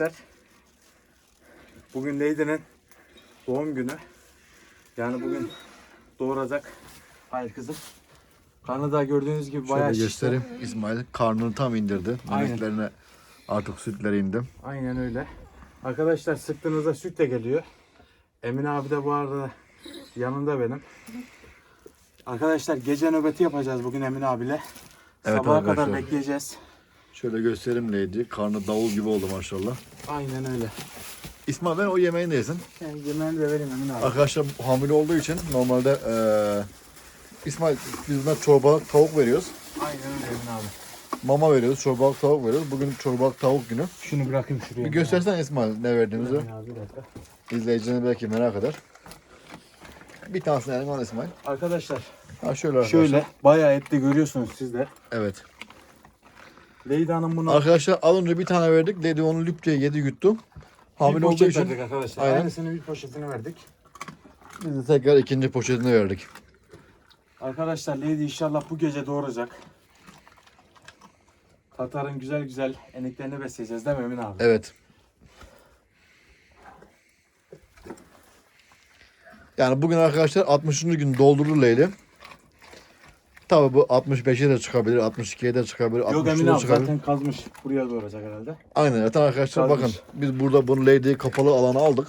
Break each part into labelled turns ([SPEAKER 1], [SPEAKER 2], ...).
[SPEAKER 1] arkadaşlar. Bugün Lady'nin doğum günü. Yani bugün doğuracak. Hayır kızım. Karnı da gördüğünüz gibi bayağı
[SPEAKER 2] Şöyle
[SPEAKER 1] şişti.
[SPEAKER 2] göstereyim. İsmail karnını tam indirdi.
[SPEAKER 1] Aynen.
[SPEAKER 2] Memeklerine artık sütleri indi.
[SPEAKER 1] Aynen öyle. Arkadaşlar sıktığınızda süt de geliyor. Emin abi de bu arada yanında benim. Arkadaşlar gece nöbeti yapacağız bugün Emin abiyle.
[SPEAKER 2] Evet
[SPEAKER 1] Sabaha kadar
[SPEAKER 2] arkadaşlar.
[SPEAKER 1] bekleyeceğiz.
[SPEAKER 2] Şöyle göstereyim Lady. Karnı davul gibi oldu maşallah.
[SPEAKER 1] Aynen öyle.
[SPEAKER 2] İsmail ben o yemeğini de yesin.
[SPEAKER 1] Yani yemeğini de vereyim Emin abi.
[SPEAKER 2] Arkadaşlar hamile olduğu için normalde eee İsmail biz buna çorbalık tavuk veriyoruz.
[SPEAKER 1] Aynen öyle Emin abi.
[SPEAKER 2] Mama veriyoruz, çorbalık tavuk veriyoruz. Bugün çorbalık tavuk günü.
[SPEAKER 1] Şunu bırakayım şuraya.
[SPEAKER 2] Bir göstersen İsmail ne verdiğimizi.
[SPEAKER 1] Emin abi, bir dakika.
[SPEAKER 2] İzleyicilerine belki merak eder. Bir tanesini eline al İsmail.
[SPEAKER 1] Arkadaşlar
[SPEAKER 2] Ha şöyle arkadaşlar.
[SPEAKER 1] şöyle bayağı etli görüyorsunuz siz de.
[SPEAKER 2] Evet.
[SPEAKER 1] Leyla Hanım bunu
[SPEAKER 2] Arkadaşlar az önce bir tane verdik. Lady onu lüp diye yedi yuttu.
[SPEAKER 1] bir
[SPEAKER 2] Hamile olduğu
[SPEAKER 1] poşet
[SPEAKER 2] için
[SPEAKER 1] verdik arkadaşlar.
[SPEAKER 2] Aynen.
[SPEAKER 1] Aynısını bir poşetini verdik.
[SPEAKER 2] biz de tekrar ikinci poşetini verdik.
[SPEAKER 1] Arkadaşlar Lady inşallah bu gece doğuracak. Tatar'ın güzel güzel eniklerini besleyeceğiz değil mi Emin abi?
[SPEAKER 2] Evet. Yani bugün arkadaşlar 60. gün doldurdu Leyli. Tabi bu 65'e de çıkabilir, 62'ye de çıkabilir,
[SPEAKER 1] Yok
[SPEAKER 2] 63'e
[SPEAKER 1] Emin
[SPEAKER 2] de
[SPEAKER 1] abi
[SPEAKER 2] çıkabilir.
[SPEAKER 1] zaten kazmış. Buraya doğuracak herhalde.
[SPEAKER 2] Aynen zaten arkadaşlar
[SPEAKER 1] Kalmış.
[SPEAKER 2] bakın biz burada bunu Lady'yi kapalı alana aldık.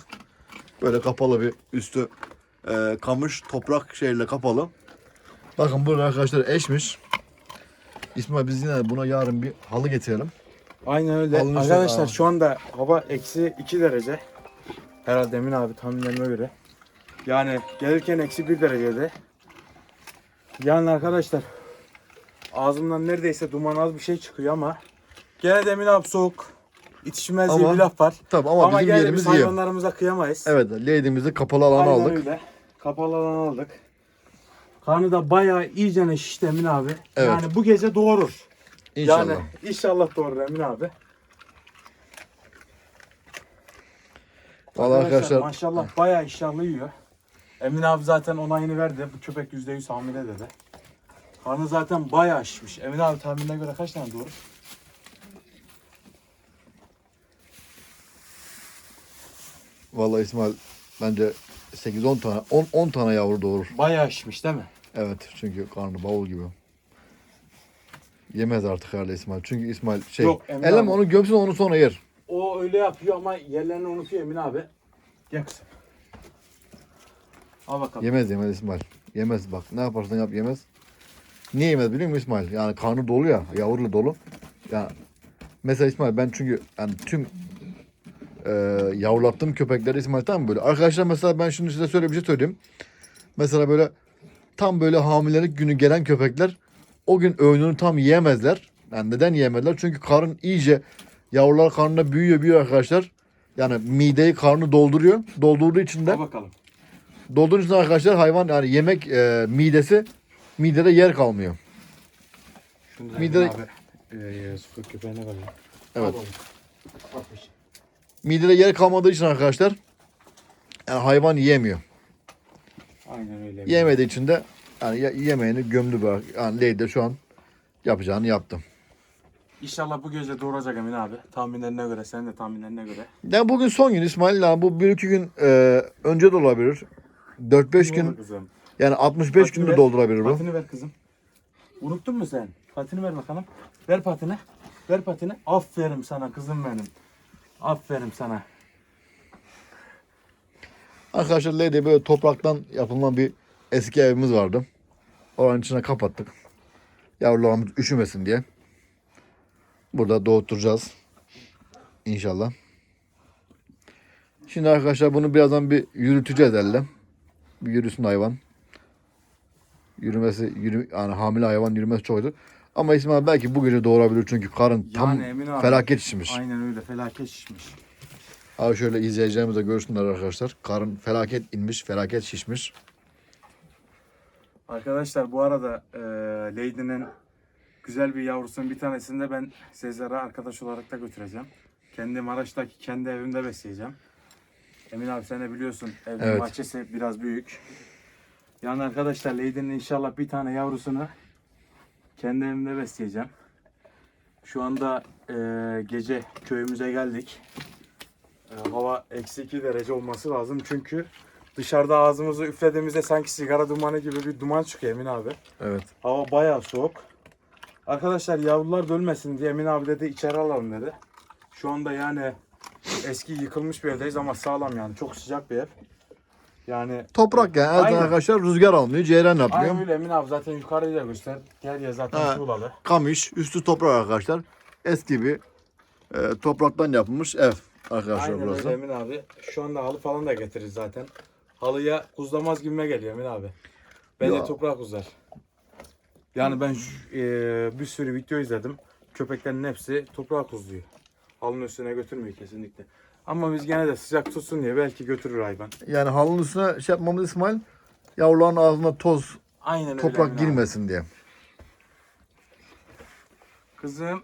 [SPEAKER 2] Böyle kapalı bir üstü e, kamış toprak şeyle kapalı. Bakın burada arkadaşlar eşmiş. İsmail biz yine buna yarın bir halı getirelim.
[SPEAKER 1] Aynen öyle.
[SPEAKER 2] Alınırsa-
[SPEAKER 1] Arkadaşlar
[SPEAKER 2] Aa.
[SPEAKER 1] şu anda hava eksi 2 derece. Herhalde Emin abi tahminlerime göre. Yani gelirken eksi 1 derecede. Yani arkadaşlar ağzımdan neredeyse duman az bir şey çıkıyor ama gene de Emin abi soğuk. İtişmez diye
[SPEAKER 2] Ama-
[SPEAKER 1] bir laf var.
[SPEAKER 2] Tabii ama, bizim
[SPEAKER 1] gene
[SPEAKER 2] yerimiz
[SPEAKER 1] biz
[SPEAKER 2] iyi.
[SPEAKER 1] hayvanlarımıza kıyamayız.
[SPEAKER 2] Evet Lady'mizi kapalı alana
[SPEAKER 1] Aynen
[SPEAKER 2] aldık.
[SPEAKER 1] öyle. Kapalı alan aldık. Karnı da bayağı iyice şişti Emin abi.
[SPEAKER 2] Evet.
[SPEAKER 1] Yani bu gece doğurur.
[SPEAKER 2] İnşallah.
[SPEAKER 1] Yani inşallah doğurur Emin abi.
[SPEAKER 2] Vallahi arkadaşlar
[SPEAKER 1] maşallah bayağı iştahlı yiyor. Emin abi zaten onayını verdi. Bu köpek %100 hamile dedi. Karnı zaten bayağı şişmiş. Emin abi tahminine göre kaç tane doğurur?
[SPEAKER 2] vallahi İsmail bence 8-10 tane 10 10 tane yavru doğurur.
[SPEAKER 1] Bayağı şişmiş değil mi?
[SPEAKER 2] Evet çünkü karnı bavul gibi. Yemez artık herhalde İsmail. Çünkü İsmail şey
[SPEAKER 1] Yok, Emin
[SPEAKER 2] elleme
[SPEAKER 1] abi.
[SPEAKER 2] onu gömsün onu sonra yer.
[SPEAKER 1] O öyle yapıyor ama yerlerini unutuyor Emin abi. Gel kızım. Al bakalım.
[SPEAKER 2] Yemez yemez İsmail. Yemez bak ne yaparsan yap yemez. Niye yemez biliyor musun İsmail? Yani karnı dolu ya yavruyla dolu. Yani mesela İsmail ben çünkü yani tüm e, yavrulattığım köpekleri İsmail tam böyle. Arkadaşlar mesela ben şimdi size söyle bir şey söyleyeyim. Mesela böyle tam böyle hamilelik günü gelen köpekler o gün öğününü tam yiyemezler. Yani neden yiyemezler? Çünkü karın iyice yavrular karnında büyüyor büyüyor arkadaşlar. Yani mideyi karnı dolduruyor. Doldurduğu için de
[SPEAKER 1] Al bakalım.
[SPEAKER 2] Doldurun için arkadaşlar hayvan yani yemek e, midesi midede yer kalmıyor.
[SPEAKER 1] Şunu da
[SPEAKER 2] Mide-
[SPEAKER 1] abi. Ee, su köpeğine ver. lan.
[SPEAKER 2] Evet.
[SPEAKER 1] Al oğlum.
[SPEAKER 2] Midede yer kalmadığı için arkadaşlar yani hayvan yiyemiyor.
[SPEAKER 1] Aynen öyle.
[SPEAKER 2] Yemediği için de yani ye- yemeğini gömdü bırak. Yani Lady de şu an yapacağını yaptı.
[SPEAKER 1] İnşallah bu gece doğuracak Emin abi. Tahminlerine göre, senin de tahminlerine göre.
[SPEAKER 2] Yani bugün son gün İsmail yani bu bir iki gün e, önce de olabilir. 4-5
[SPEAKER 1] Doğru
[SPEAKER 2] gün
[SPEAKER 1] kızım.
[SPEAKER 2] yani 65
[SPEAKER 1] Patini
[SPEAKER 2] günde
[SPEAKER 1] ver.
[SPEAKER 2] doldurabilir bu.
[SPEAKER 1] Patini ver kızım. Unuttun mu sen? Patini ver bakalım. Ver patini. Ver patini. Aferin sana kızım benim. Aferin sana.
[SPEAKER 2] Arkadaşlar Lady böyle topraktan yapılan bir eski evimiz vardı. Oranın içine kapattık. Yavrularımız üşümesin diye. Burada doğutturacağız. İnşallah. Şimdi arkadaşlar bunu birazdan bir yürüteceğiz elle. Bir yürüsün hayvan. Yürümesi, yürü, yani hamile hayvan yürümesi çok zor. Ama İsmail belki bu gece doğurabilir çünkü karın tam
[SPEAKER 1] Yani Emin abi.
[SPEAKER 2] felaket şişmiş.
[SPEAKER 1] Aynen öyle felaket şişmiş.
[SPEAKER 2] Abi şöyle izleyeceğimiz de görsünler arkadaşlar. Karın felaket inmiş, felaket şişmiş.
[SPEAKER 1] Arkadaşlar bu arada e, Lady'nin güzel bir yavrusunun bir tanesini de ben Sezar'a arkadaş olarak da götüreceğim. Kendi Maraş'taki kendi evimde besleyeceğim. Emin abi sen de biliyorsun evin
[SPEAKER 2] Evet.
[SPEAKER 1] bahçesi biraz büyük. Yani arkadaşlar Lady'nin inşallah bir tane yavrusunu kendi evimde besleyeceğim. Şu anda e, gece köyümüze geldik. e, hava eksi 2 derece olması lazım. Çünkü dışarıda ağzımızı üflediğimizde sanki sigara dumanı gibi bir duman çıkıyor Emin abi.
[SPEAKER 2] Evet.
[SPEAKER 1] Hava bayağı soğuk. Arkadaşlar yavrular bölmesin diye Emin abi dedi içeri alalım dedi. Şu anda yani eski yıkılmış bir evdeyiz ama sağlam yani. Çok sıcak bir ev. Yani
[SPEAKER 2] Toprak yani. Evet
[SPEAKER 1] Aynen.
[SPEAKER 2] arkadaşlar rüzgar almıyor. Ceyran yapmıyor.
[SPEAKER 1] Aynen öyle Emin abi zaten yukarıyı da göster. Gel ya zaten
[SPEAKER 2] Ha.
[SPEAKER 1] tuğlalı.
[SPEAKER 2] Kamış. Üstü toprak arkadaşlar. Eski bir e, topraktan yapılmış ev arkadaşlar
[SPEAKER 1] Aynen
[SPEAKER 2] burası.
[SPEAKER 1] öyle Emin abi. Şu anda halı falan da getiririz zaten. Halıya kuzlamaz gibime geliyor Emin abi. Bence
[SPEAKER 2] Ya.
[SPEAKER 1] toprak kuzlar. Yani ben şu- e, bir sürü video izledim. Köpeklerin hepsi toprak kuzluyor. Halının üstüne götürmüyor kesinlikle. Ama biz gene de sıcak tutsun diye belki götürür hayvan.
[SPEAKER 2] Yani halının üstüne şey yapmamız İsmail yavruların ağzına toz,
[SPEAKER 1] Aynen öyle.
[SPEAKER 2] toprak
[SPEAKER 1] abi.
[SPEAKER 2] girmesin diye.
[SPEAKER 1] Kızım.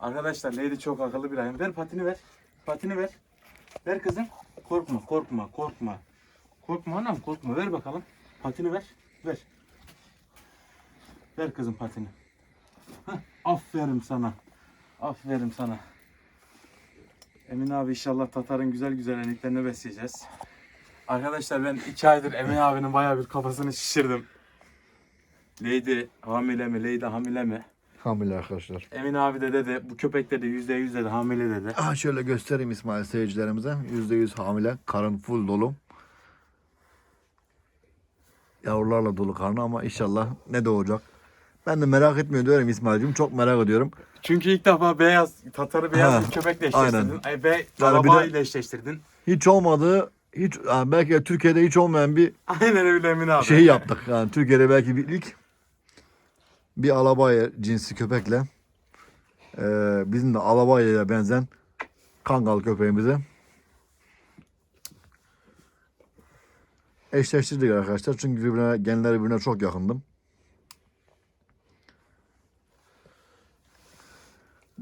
[SPEAKER 1] Arkadaşlar Lady çok akıllı bir hayvan. Ver patini ver. Patini ver. Ver kızım. Korkma korkma korkma. Korkma anam korkma. Ver bakalım. Patini ver. Ver. Ver kızım patini. Hah, aferin sana. Aferin sana. Emin abi inşallah Tatar'ın güzel güzel eniklerini besleyeceğiz. Arkadaşlar ben iki aydır Emin abinin bayağı bir kafasını şişirdim. Lady hamile mi? Lady hamile mi?
[SPEAKER 2] Hamile arkadaşlar.
[SPEAKER 1] Emin abi de dedi bu köpek dedi yüzde yüz dedi hamile dedi.
[SPEAKER 2] Aha şöyle göstereyim İsmail seyircilerimize. %100 hamile. Karın full dolu. Yavrularla dolu karnı ama inşallah ne doğacak. Ben de merak etmiyor diyorum İsmail'cim. Çok merak ediyorum.
[SPEAKER 1] Çünkü ilk defa beyaz Tatar'ı beyaz
[SPEAKER 2] Ha,
[SPEAKER 1] bir köpekle eşleştirdin. Ay, be,
[SPEAKER 2] Yani bir
[SPEAKER 1] araba ile eşleştirdin.
[SPEAKER 2] Hiç olmadığı, hiç yani belki de Türkiye'de hiç olmayan bir
[SPEAKER 1] Aynen öyle Emin abi.
[SPEAKER 2] şey yaptık. Yani Türkiye'de belki bir ilk bir alabaya cinsi köpekle eee, bizim de alabaya'ya benzen kangal köpeğimizi eşleştirdik arkadaşlar. Çünkü birbirine, genleri birbirine çok yakındım.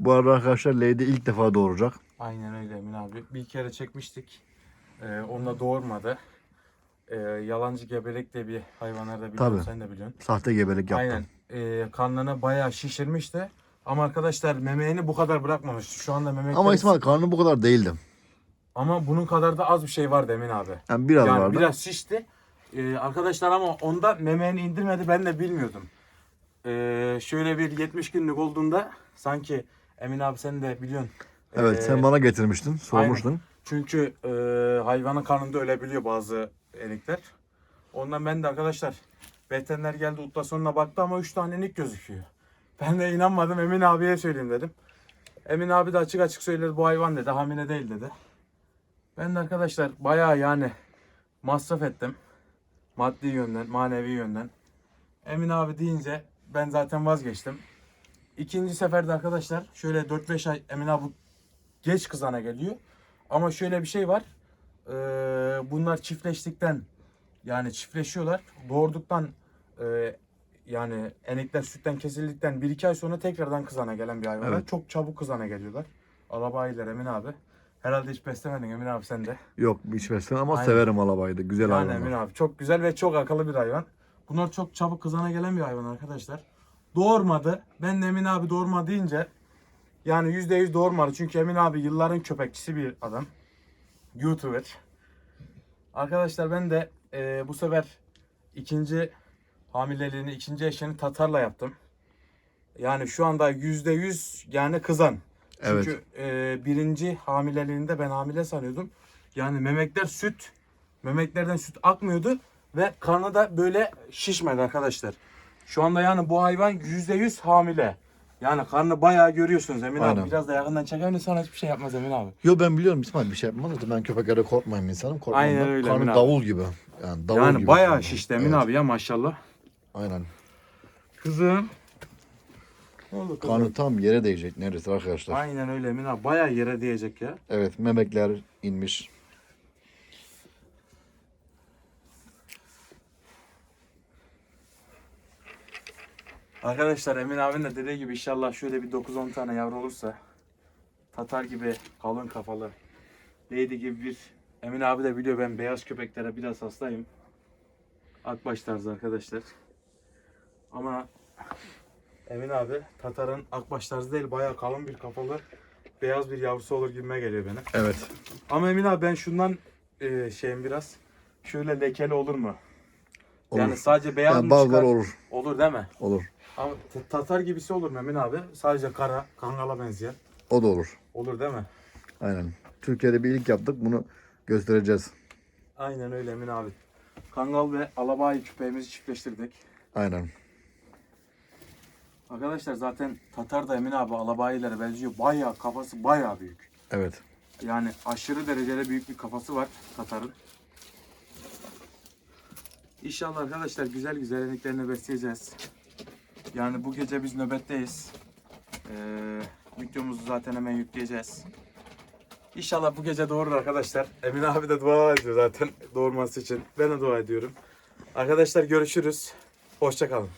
[SPEAKER 2] Bu arada arkadaşlar Lady ilk defa doğuracak.
[SPEAKER 1] Aynen öyle Emin abi. Bir kere çekmiştik. Ee, onunla doğurmadı. Ee, yalancı gebelik de bir hayvanlarda biliyorsun
[SPEAKER 2] Tabii.
[SPEAKER 1] sen de biliyorsun.
[SPEAKER 2] Sahte gebelik yaptı.
[SPEAKER 1] Aynen. Ee, karnını bayağı şişirmişti. Ama arkadaşlar memeğini bu kadar bırakmamıştı. Şu anda memekleri...
[SPEAKER 2] Ama İsmail karnı bu kadar değildi.
[SPEAKER 1] Ama bunun kadar da az bir şey vardı Emin abi.
[SPEAKER 2] Yani biraz
[SPEAKER 1] yani
[SPEAKER 2] vardı.
[SPEAKER 1] biraz şişti. Ee, arkadaşlar ama onda memeğini indirmedi ben de bilmiyordum. Ee, şöyle bir 70 günlük olduğunda sanki Emin abi sen de biliyorsun.
[SPEAKER 2] Evet
[SPEAKER 1] Ee,
[SPEAKER 2] sen bana getirmiştin, sormuştun.
[SPEAKER 1] Çünkü e, hayvanın karnında ölebiliyor bazı enikler. Ondan ben de arkadaşlar veteriner geldi ultrasonuna baktı ama 3 tane enik gözüküyor. Ben de inanmadım Emin abiye söyleyeyim dedim. Emin abi de açık açık söyledi bu hayvan dedi hamile değil dedi. Ben de arkadaşlar bayağı yani masraf ettim. Maddi yönden, manevi yönden. Emin abi deyince ben zaten vazgeçtim. İkinci seferde arkadaşlar şöyle 4-5 ay Emin abi geç kızana geliyor. Ama şöyle bir şey var. Ee, bunlar çiftleştikten yani çiftleşiyorlar. Doğurduktan e, yani enekler sütten kesildikten 1-2 ay sonra tekrardan kızana gelen bir hayvanlar.
[SPEAKER 2] Evet.
[SPEAKER 1] Çok çabuk kızana geliyorlar. Alabayiler Emin abi. Herhalde hiç beslemedin Emin abi sen de.
[SPEAKER 2] Yok hiç beslemem ama
[SPEAKER 1] Aynen.
[SPEAKER 2] severim alabayı da. Güzel
[SPEAKER 1] Yani
[SPEAKER 2] hayvanlar.
[SPEAKER 1] Emin abi çok güzel ve çok akıllı bir hayvan. Bunlar çok çabuk kızana gelen bir hayvan arkadaşlar. Doğurmadı. Ben de Emin abi doğurma deyince yani %100 doğurmadı. Çünkü Emin abi yılların köpekçisi bir adam. YouTuber. Arkadaşlar ben de e, bu sefer ikinci hamileliğini, ikinci eşini Tatar'la yaptım. Yani şu anda %100 yani kızan.
[SPEAKER 2] Evet.
[SPEAKER 1] Çünkü e, birinci hamileliğinde ben hamile sanıyordum. Yani memekler süt, memeklerden süt akmıyordu ve karnı da böyle şişmedi arkadaşlar. Şu anda yani bu hayvan %100 hamile. Yani karnı bayağı görüyorsunuz Emin
[SPEAKER 2] Aynen.
[SPEAKER 1] abi. Biraz da yakından çeker sana hiçbir şey yapmaz Emin abi.
[SPEAKER 2] Yo ben biliyorum İsmail bir şey yapmaz. Zaten Ben köpeklere korkmayayım insanım. Korkmam
[SPEAKER 1] Aynen
[SPEAKER 2] da.
[SPEAKER 1] öyle,
[SPEAKER 2] Karnı
[SPEAKER 1] Emin abi.
[SPEAKER 2] davul gibi. Yani davul
[SPEAKER 1] yani
[SPEAKER 2] gibi.
[SPEAKER 1] bayağı şişti Emin
[SPEAKER 2] Evet,
[SPEAKER 1] abi ya maşallah.
[SPEAKER 2] Aynen.
[SPEAKER 1] Kızım. Ne oldu kızım?
[SPEAKER 2] Karnı tam yere değecek neredeyse arkadaşlar.
[SPEAKER 1] Aynen öyle Emin abi. Bayağı yere diyecek ya.
[SPEAKER 2] Evet memekler inmiş.
[SPEAKER 1] Arkadaşlar Emin abinin de dediği gibi inşallah şöyle bir 9-10 tane yavru olursa Tatar gibi kalın kafalı Lady gibi bir Emin abi de biliyor ben beyaz köpeklere biraz hastayım. Akbaş tarzı arkadaşlar. Ama Emin abi Tatar'ın akbaş tarzı değil bayağı kalın bir kafalı beyaz bir yavrusu olur gibime geliyor benim.
[SPEAKER 2] Evet.
[SPEAKER 1] Ama Emin abi ben şundan e, şeyim biraz. Şöyle lekeli olur mu?
[SPEAKER 2] Olur.
[SPEAKER 1] Yani sadece beyaz
[SPEAKER 2] Yani
[SPEAKER 1] mı
[SPEAKER 2] bazıları
[SPEAKER 1] çıkar?
[SPEAKER 2] olur.
[SPEAKER 1] Olur değil mi?
[SPEAKER 2] Olur.
[SPEAKER 1] Ama t- Tatar gibisi olur mu Emin abi? Sadece kara, kangala benzeyen.
[SPEAKER 2] O da olur.
[SPEAKER 1] Olur değil mi?
[SPEAKER 2] Aynen. Türkiye'de bir ilk yaptık. Bunu göstereceğiz.
[SPEAKER 1] Aynen öyle Emin abi. Kangal ve alabayi küpeğimizi çiftleştirdik.
[SPEAKER 2] Aynen.
[SPEAKER 1] Arkadaşlar zaten Tatar da Emin abi alabayilere benziyor. Bayağı kafası bayağı büyük.
[SPEAKER 2] Evet.
[SPEAKER 1] Yani aşırı derecede büyük bir kafası var Tatar'ın. İnşallah arkadaşlar güzel güzel eniklerini besleyeceğiz. Yani bu gece biz nöbetteyiz. Ee, videomuzu zaten hemen yükleyeceğiz. İnşallah bu gece doğurur arkadaşlar. Emin abi de dua ediyor zaten doğurması için. Ben de dua ediyorum. Arkadaşlar görüşürüz. Hoşça kalın.